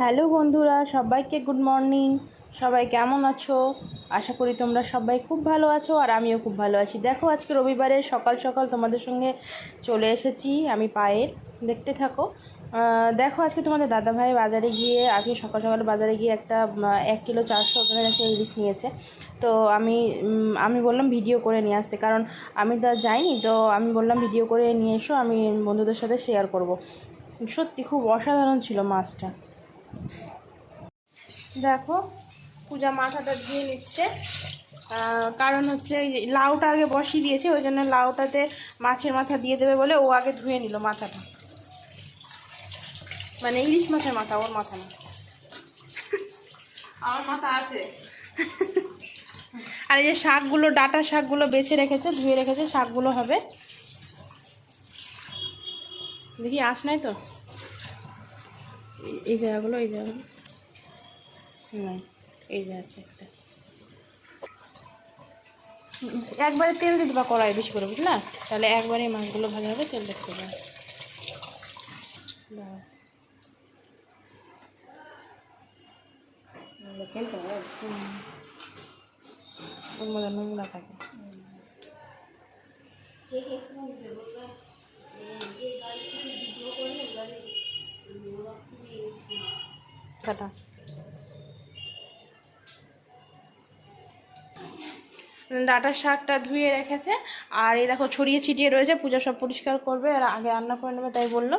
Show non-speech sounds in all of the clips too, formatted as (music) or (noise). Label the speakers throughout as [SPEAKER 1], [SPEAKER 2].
[SPEAKER 1] Hello বন্ধুরা, সবাইকে good morning সবাই কেমন আছো? আশা করি তোমরা সবাই খুব ভালো আছো আর আমিও খুব ভালো আছি। দেখো, আজকে রবিবারে সকাল সকাল তোমাদের সঙ্গে চলে এসেছি আমি পায়ের দেখতে থাকো। দেখো, আজকে তোমাদের দাদাভাই বাজারে গিয়ে, আজকে সকাল সকাল বাজারে গিয়ে একটা এক কিলো চারশো গ্রামের একটা ইলিশ নিয়েছে। তো আমি আমি বললাম ভিডিও করে নিয়ে আসতে, কারণ আমি তো যাইনি, তো আমি বললাম ভিডিও করে নিয়ে এসো, আমি বন্ধুদের সাথে শেয়ার করব। সত্যি খুব অসাধারণ ছিল মাছটা। দেখো পূজা মাথাটা ধুয়ে নিচ্ছে। কারণ হচ্ছে যে লাউটা আগে বসিয়ে দিয়েছে ওই জন্য লাউটাতে মাছের মাথা দিয়ে দেবে বলে ও আগে ধুয়ে নিল মাথাটা। মানে ইলিশ মাছের মাথা ওর মাথা না।
[SPEAKER 2] আমার মাথা আছে।
[SPEAKER 1] আর এই যে শাকগুলো ডাটা শাকগুলো বেছে রেখেছে ধুয়ে রেখেছে শাকগুলো হবে। দেখি আস নাই তো? এই- এই জায়গাগুলো এই জায়গাগুলো। নাই এই যে আছে একটা। একবারে তেল দিয়ে দেবা কড়াই বেশি করে বুঝলা? তাহলে একবারে মাছগুলো ভালো হবে তেল দেখতে পাবে। নোংরা থাকে। টাটা ডাটার শাকটা ধুয়ে রেখেছে। আর এই দেখো ছড়িয়ে ছিটিয়ে রয়েছে, পূজা সব পরিষ্কার করবে আর আগে রান্না করে নেবে, তাই বলল।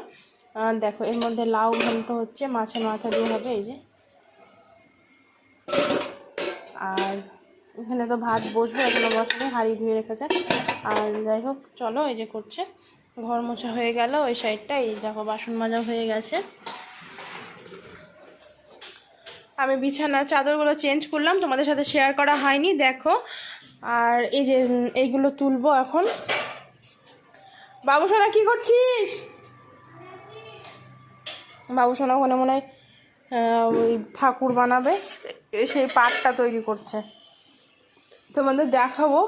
[SPEAKER 1] দেখো, এর মধ্যে লাউ ঘন্ট হচ্ছে, মাছের মাথা দিয়ে হবে, এই যে। আর এখানে তো ভাত বসবে, এখনও বসবে হাঁড়ি ধুয়ে রেখেছে। আর যাই হোক, চলো, এই যে করছে। ঘর মোছা হয়ে গেল, ওই সাইডটা এই দেখো, বাসন মাজা হয়ে গেছে। আমি বিছানা চাদরগুলো চেঞ্জ করলাম, তোমাদের সাথে শেয়ার করা হয়নি, দেখো। আর এই যে এইগুলো তুলবো এখন। বাবু সোনা, কি করছিস? বাবু সোনা ওখানে মনে হয় ওই ঠাকুর বানাবে সেই পাটটা তৈরি করছে। তোমাদের দেখাবো।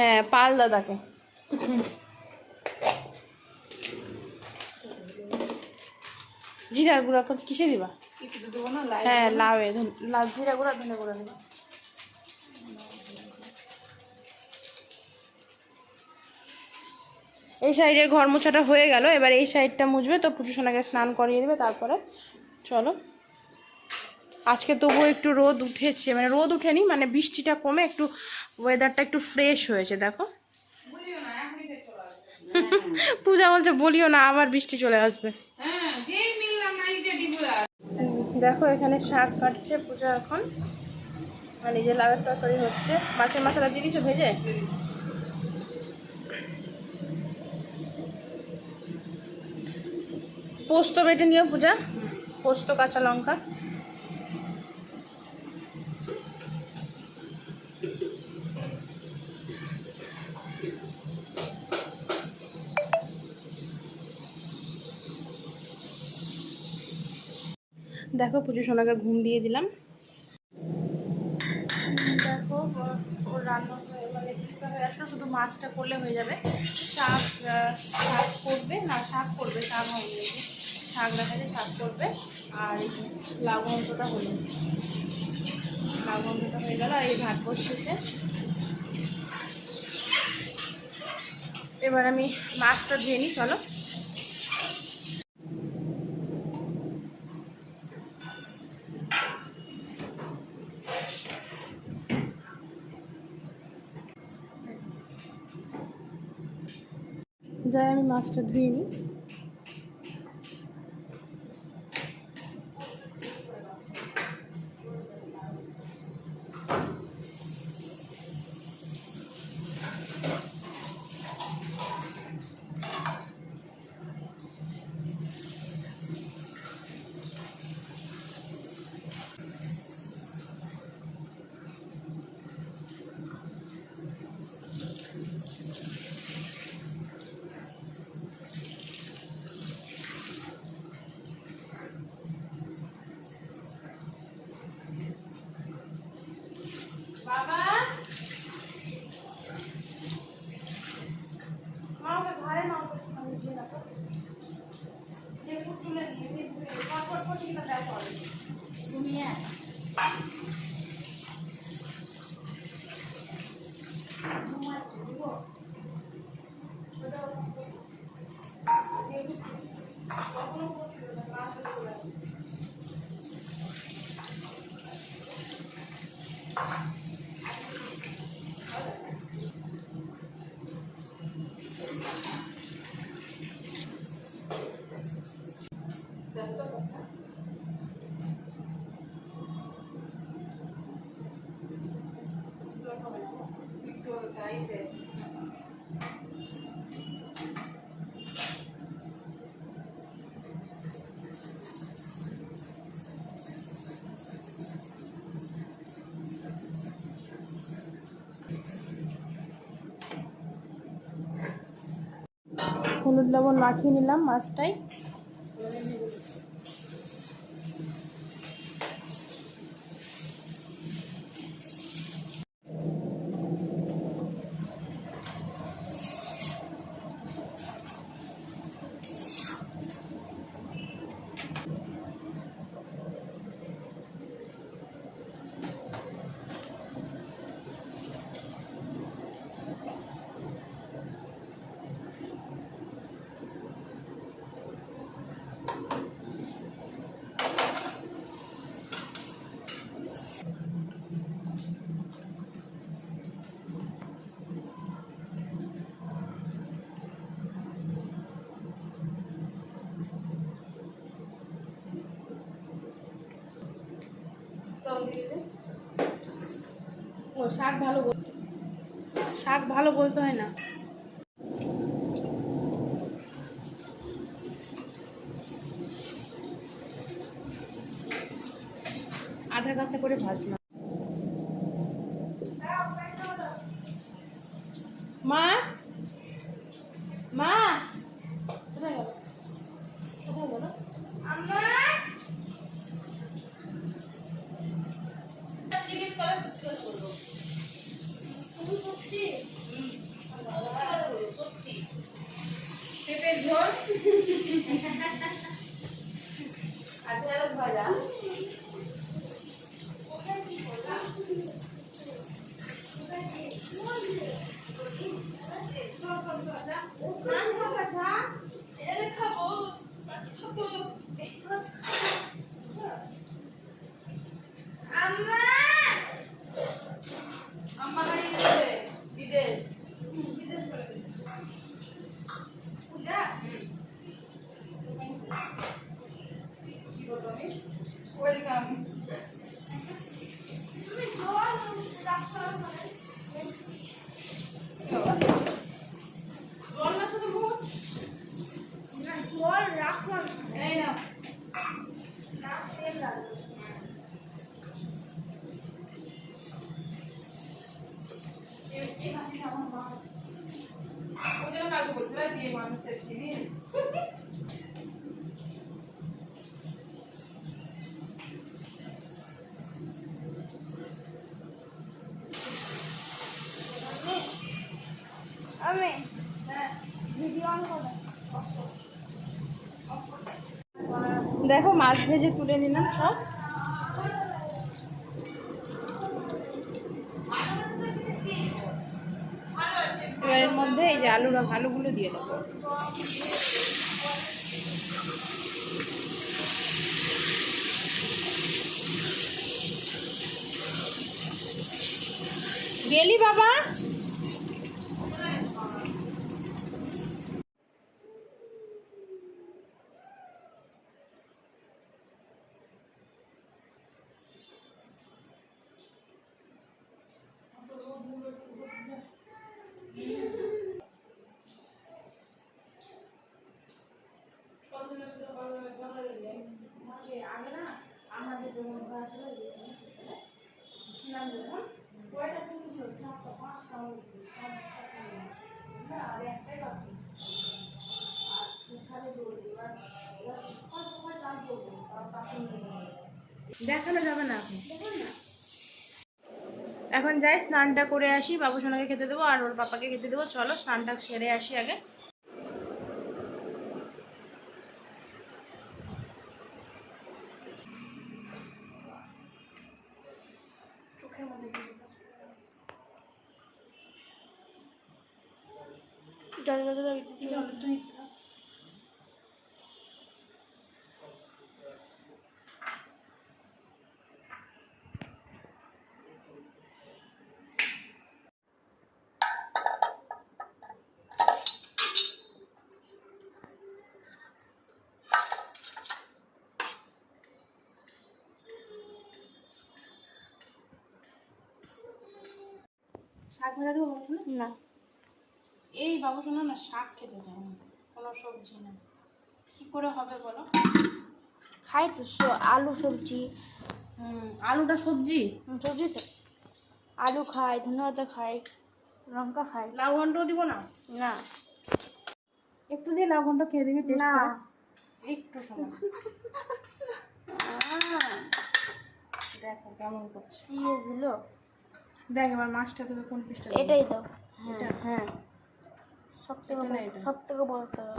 [SPEAKER 1] হ্যাঁ পাল দাদাকে জিরার গুঁড়া কত কিসে দিবা? হ্যাঁ লাউয়ে লাউ জিরা গুঁড়া ধনে গুঁড়া দিবা। এই সাইডের ঘর মোছাটা হয়ে গেল এবার এই সাইডটা মুছবে তো পুজো সোনাকে স্নান করিয়ে দেবে তারপরে চলো। আজকে তবুও একটু রোদ উঠেছে মানে রোদ উঠেনি মানে বৃষ্টিটা কমে একটু ওয়েদারটা একটু ফ্রেশ হয়েছে, দেখো। (laughs) পূজা বলছে, বলিও না, আবার বৃষ্টি চলে আসবে। দেখো, এখানে শাক কাটছে পূজা এখন। আর নিজে লাউয়ের তরকারি হচ্ছে। মাছের মাথাটা দিয়ে কিছু ভেজে? পোস্ত বেটে নিও পূজা। পোস্ত, কাঁচা লঙ্কা। দেখো, পুজো সোনাকে ঘুম দিয়ে দিলাম। দেখো ওর রান্না মানে হয়ে আসলো, শুধু মাছটা করলে হয়ে যাবে। শাক শাক করবে, না, শাক করবে, শাক যে। শাক দেখা যায়, শাক করবে, আর ঘন্টটা হলো। লাউ ঘন্টটা হয়ে গেল, আর এই ভাত বসেছে এবার আমি মাছটা দিয়ে নিই, চলো। যাই আমি মাছটা ধুয়ে নিই। হলুদ লবণ মাখিয়ে নিলাম মাছটাই। ও শাক ভালো শাক ভালো বলতে হয় না। আধা কাঁচা করে ভাজলাম।
[SPEAKER 2] ঝোল আর ঢেঁড়স ভাজা আম্মা জন্য কালকে বলছিলাম যে মানুষের জিনিস
[SPEAKER 3] আমি
[SPEAKER 1] দেখো মাছ ভেজে তুলে নিলাম সব। যে আলুরা ভালোগুলো দিয়ে দেবো। গেলি বাবা আগে না আমাদের যখন ঘর ছিল ছিলাম যখন কয়টা কিন্তু ছিল চারটা পাঁচটা মূর্তি আর একটাই বাকি আর এখানে দৌড়ে এবার এবার সকাল সকাল চান করব আর তখন দেখানো যাবে না এখন। এখন যাই, স্নানটা করে আসি, বাবু সোনাকে খেতে দেবো আর ওর পাপাকে খেতে দেবো। চলো, স্নানটা সেরে আসি আগে। শাক ভাজা দেবো বাবু
[SPEAKER 3] না?
[SPEAKER 1] এই বাবু শোনা না শাক খেতে চায় না। কোনো সবজি না। কি করে হবে বলো?
[SPEAKER 3] খাই তো আলু সবজি।
[SPEAKER 1] আলুটা সবজি?
[SPEAKER 3] সবজি তো আলু খাই ধন্যবাদ খাই লঙ্কা খাই।
[SPEAKER 1] লাউ ঘন্টও দিব না?
[SPEAKER 3] না।
[SPEAKER 1] একটু দিয়ে লাউ ঘন্ট খেয়ে দিবি
[SPEAKER 3] না।
[SPEAKER 1] একটু সময় (laughs) দেখো কেমন করছে।
[SPEAKER 3] কি দিল
[SPEAKER 1] দেখ এবার মাছটা তোকে কোন পিসটা
[SPEAKER 3] এটাই দাও হ্যাঁ হ্যাঁ। সব থেকে
[SPEAKER 1] এটা না এটা?
[SPEAKER 3] সব থেকে বড়টা দাও।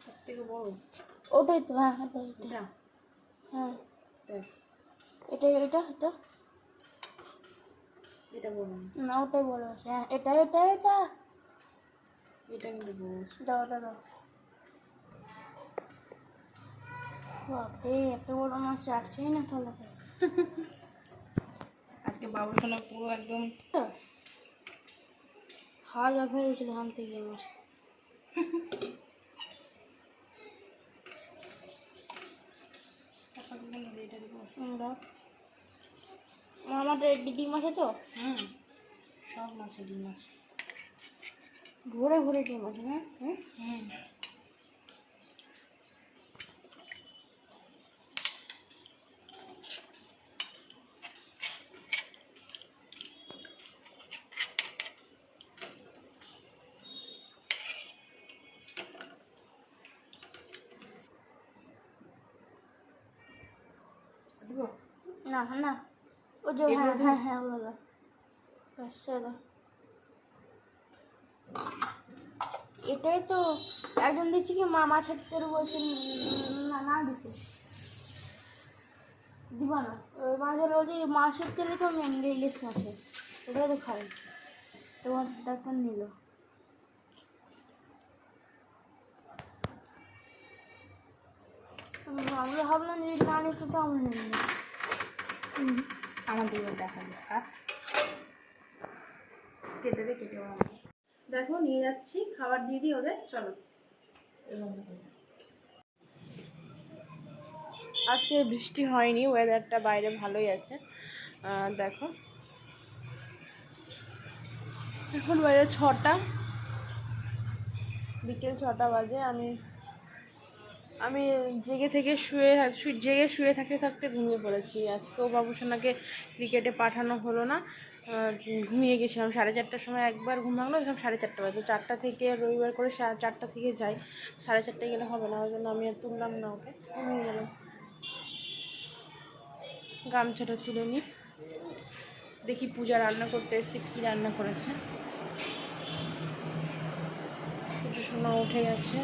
[SPEAKER 1] সব বড়?
[SPEAKER 3] ওটাই তো হ্যাঁ এটা? হ্যাঁ।
[SPEAKER 1] দেখ।
[SPEAKER 3] এটা এটা এটা?
[SPEAKER 1] এটা বড় না।
[SPEAKER 3] ওটাই বড় আছে। হ্যাঁ এটা এটা এটা?
[SPEAKER 1] এটা কিন্তু বড়।
[SPEAKER 3] দাও দাও বাপরে এত বড় মাছ চাটছেই না তাহলে।
[SPEAKER 1] আজকে বাবু সোনা পুরো একদম
[SPEAKER 3] দাওয়া হয়ে গেছিল আনতে গিয়ে আমার আমাদের ডিম আছে তো?
[SPEAKER 1] হুম সব মাছে ডিম আছে।
[SPEAKER 3] ভরে ভরে ডিম আছে না? হুম।
[SPEAKER 1] দিব
[SPEAKER 3] না না ও যে হ্যাঁ হ্যাঁ হ্যাঁ ওগুলো দাও এটাই তো। একজন দেখছি কি মা মাছের তেল বলছেন উম, না না দিতে। দিবা না। ওই মাছের বলছি মাছের তেলে তো মেন ইলিশ মাছের ওটাই তো খাই। তোমার দেখবেন নিল। আমরা ভাবলাম যদি না নিত তো আমরা নিল না
[SPEAKER 1] আমাদের দেখা দেখা কেটে দে কেটে দেখো নিয়ে যাচ্ছি। খাবার দিয়ে দিই ওদের। চলো। আজকে বৃষ্টি হয়নি ওয়েদারটা বাইরে ভালোই আছে। দেখো। এখন বাইরে ছটা। বিকেল ছটা বাজে, আমি আমি জেগে থেকে শুয়ে জেগে শুয়ে থাকতে থাকতে ঘুমিয়ে পড়েছি। আজকেও বাবুসোনাকে ক্রিকেটে পাঠানো হলো না। ঘুমিয়ে গেছিলাম। সাড়ে চারটার সময় একবার ঘুম ভাঙলো সাড়ে চারটা বাজে। চারটা থেকে রবিবার করে সাড়ে চারটা থেকে যাই। সাড়ে চারটায় গেলে হবে না, ওই জন্য আমি আর তুললাম না ওকে। ঘুমিয়ে গেলাম। গামছাটা তুলে নিই। দেখি পূজা রান্না করতে এসে কী রান্না করেছে। পুজো সোনা উঠে গেছে।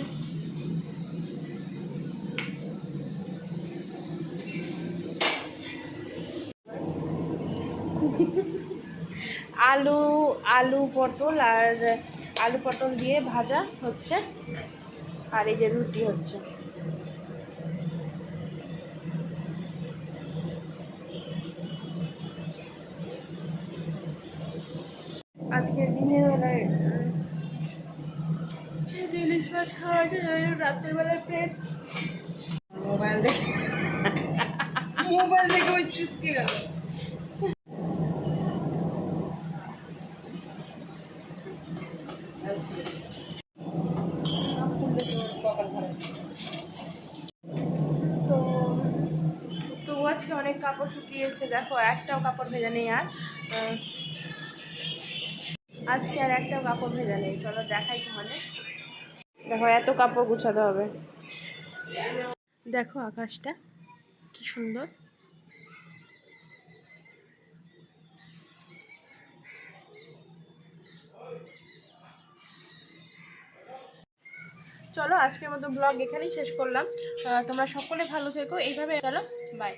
[SPEAKER 1] আলু আলু পটল আর আলু পটল দিয়ে ভাজা হচ্ছে। আর এই যে রুটি হচ্ছে। আজকে দিনের বেলায় সেহেতু ইলিশ মাছ খাওয়া হোক রাতের বেলায় পেট। মোবাইল দেখে। মোবাইল দেখে ওই চুসকে গেল তো তো আজকে অনেক কাপড় শুকিয়েছে দেখো একটাও কাপড় ভেজা নেই আর আজকে আর একটাও কাপড় ভেজা নেই, চলো দেখাই তোমাদের দেখো, এত কাপড় গুছাতে হবে। দেখো আকাশটা, কি সুন্দর। চলো, আজকের মতো ব্লগ এখানেই শেষ করলাম। তোমরা সকলে ভালো থেকো, এইভাবে, চলো বাই